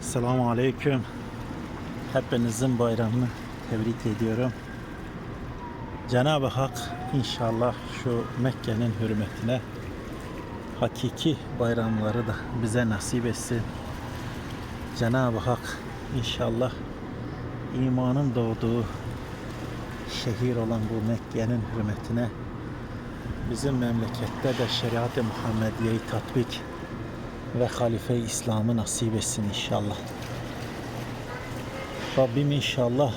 Selamun Aleyküm. Hepinizin bayramını tebrik ediyorum. Cenab-ı Hak inşallah şu Mekke'nin hürmetine hakiki bayramları da bize nasip etsin. Cenab-ı Hak inşallah imanın doğduğu şehir olan bu Mekke'nin hürmetine bizim memlekette de şeriat-ı Muhammediye'yi tatbik ve halife-i İslam'ı nasip etsin inşallah. Rabbim inşallah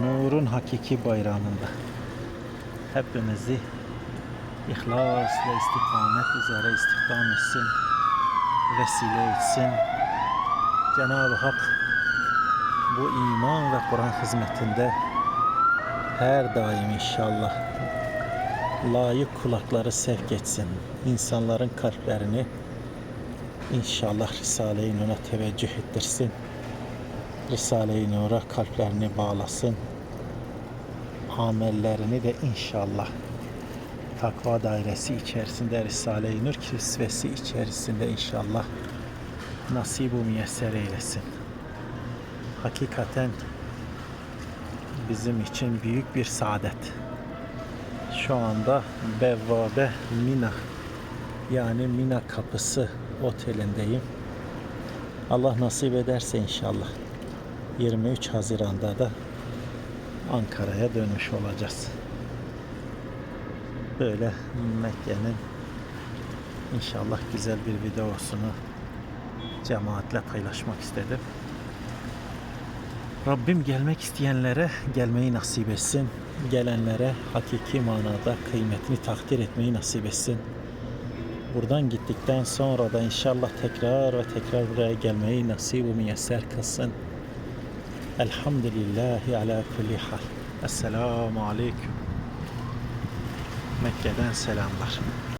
nurun hakiki bayramında hepimizi ihlas ve istikamet üzere istihdam etsin, vesile etsin. Cenab-ı Hak bu iman ve Kur'an hizmetinde her daim inşallah layık kulakları sevk etsin. İnsanların kalplerini inşallah Risale-i Nur'a teveccüh ettirsin. Risale-i Nur'a kalplerini bağlasın. Amellerini de inşallah takva dairesi içerisinde Risale-i Nur kisvesi içerisinde inşallah nasip-u müyesser eylesin. Hakikaten bizim için büyük bir saadet. Şu anda Bevvabe Mina yani Mina Kapısı otelindeyim. Allah nasip ederse inşallah 23 Haziran'da da Ankara'ya dönmüş olacağız. Böyle Mekke'nin inşallah güzel bir videosunu cemaatle paylaşmak istedim. Rabbim gelmek isteyenlere gelmeyi nasip etsin. Gelenlere hakiki manada kıymetini takdir etmeyi nasip etsin. Buradan gittikten sonra da inşallah tekrar ve tekrar buraya gelmeyi nasip müyesser kılsın. Elhamdülillahi ala kulli hal. Esselamu aleyküm. Mekke'den selamlar.